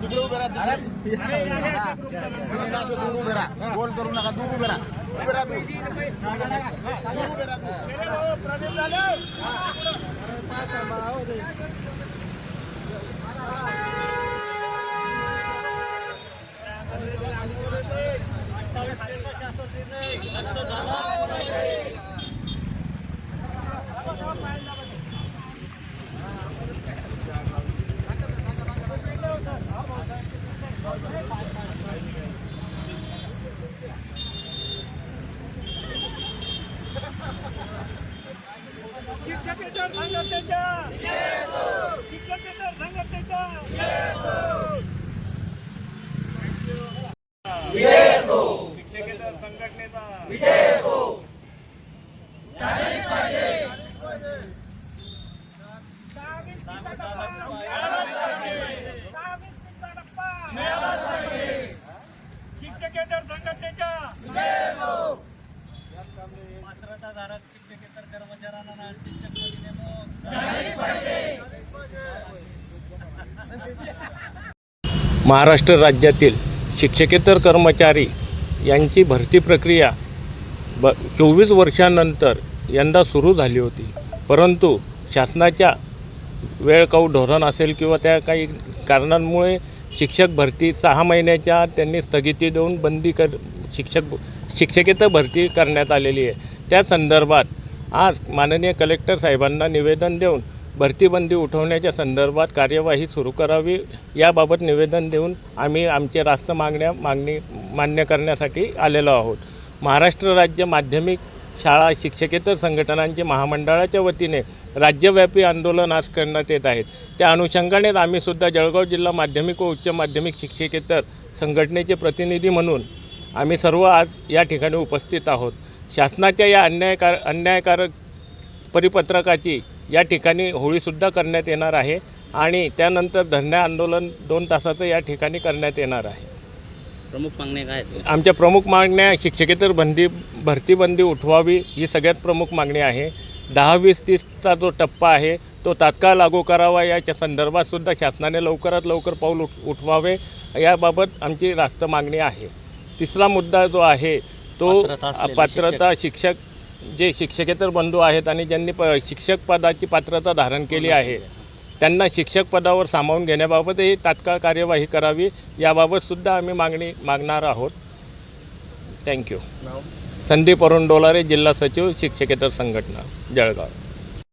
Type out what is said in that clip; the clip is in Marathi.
तिकडे उभे राहा दूर उभे राहा गोल करू नका दूर उभे राहा उभे राहा दूर दूर उभे राहा दूर. शिक्षकेतर संघटनेच्या शिक्षकेतर संघटनेच्या शिक्षकेतर संघटनेचा दहावीसचा टप्पा मिळालाच पाहिजे. दहावीसचा टप्पा मिळालाच पाहिजे. शिक्षकेतर संघटनेच्या पात्रताधारक शिक्षकेतर कर्मचाऱ्यांना शिक्षक महाराष्ट्र राज्यातील शिक्षकेतर कर्मचारी यांची भरती प्रक्रिया ब चोवीस वर्षानंतर यंदा सुरू झाली होती. परंतु शासनाच्या वेळकाऊ धोरण असेल किंवा त्या काही कारणांमुळे शिक्षक भरती सहा महिन्याच्या त्यांनी स्थगिती देऊन बंदी कर शिक्षक शिक्षकेतर भरती करण्यात आलेली आहे. त्या संदर्भात आज माननीय कलेक्टर साहेबांना निवेदन देऊन भरतीबंदी उठवण्याच्या संदर्भात कार्यवाही सुरू करावी याबाबत निवेदन देऊन आम्ही आमचे रास्त मागण्या मागणी मान्य करण्यासाठी आलेलो आहोत. महाराष्ट्र राज्य माध्यमिक शाळा शिक्षकेतर संघटनांचे महामंडळाच्या वतीने राज्यव्यापी आंदोलन आज करण्यात येत आहेत त्या अनुषंगानेच आम्हीसुद्धा जळगाव जिल्हा माध्यमिक व उच्च माध्यमिक शिक्षकेतर संघटनेचे प्रतिनिधी म्हणून आम्ही सर्व आज या ठिकाणी उपस्थित आहोत. शासनाच्या या अन्यायकार अन्यायकारक परिपत्रकाची या ठिकाणी होळीसुद्धा करण्यात येणार आहे आणि त्यानंतर धरणे आंदोलन दोन तासाचं या ठिकाणी करण्यात येणार आहे. प्रमुख मागण्या काय आहेत? आमच्या प्रमुख मागण्या शिक्षकेतर बंदी भरतीबंदी उठवावी ही सगळ्यात प्रमुख मागणी आहे. दहा वीस तीसचा जो टप्पा आहे तो तात्काळ लागू करावा. याच्या संदर्भात सुद्धा शासनाने लवकरात लवकर पाऊल उठ उठवावे. याबाबत आमची रास्त मागणी आहे. तिसरा मुद्दा जो आहे तो पात्रता शिक्षक जे शिक्षकेतर बंधू आहेत आणि ज्यांनी प शिक्षक पदाची पात्रता धारण केली आहे त्यांना शिक्षक पदावर सामावून घेण्याबाबतही तात्काळ कार्यवाही करावी याबाबतसुद्धा आम्ही मागणी मागणार आहोत. थँक्यू संदीप अरुण डोलारे जिल्हा सचिव शिक्षकेतर संघटना जळगाव.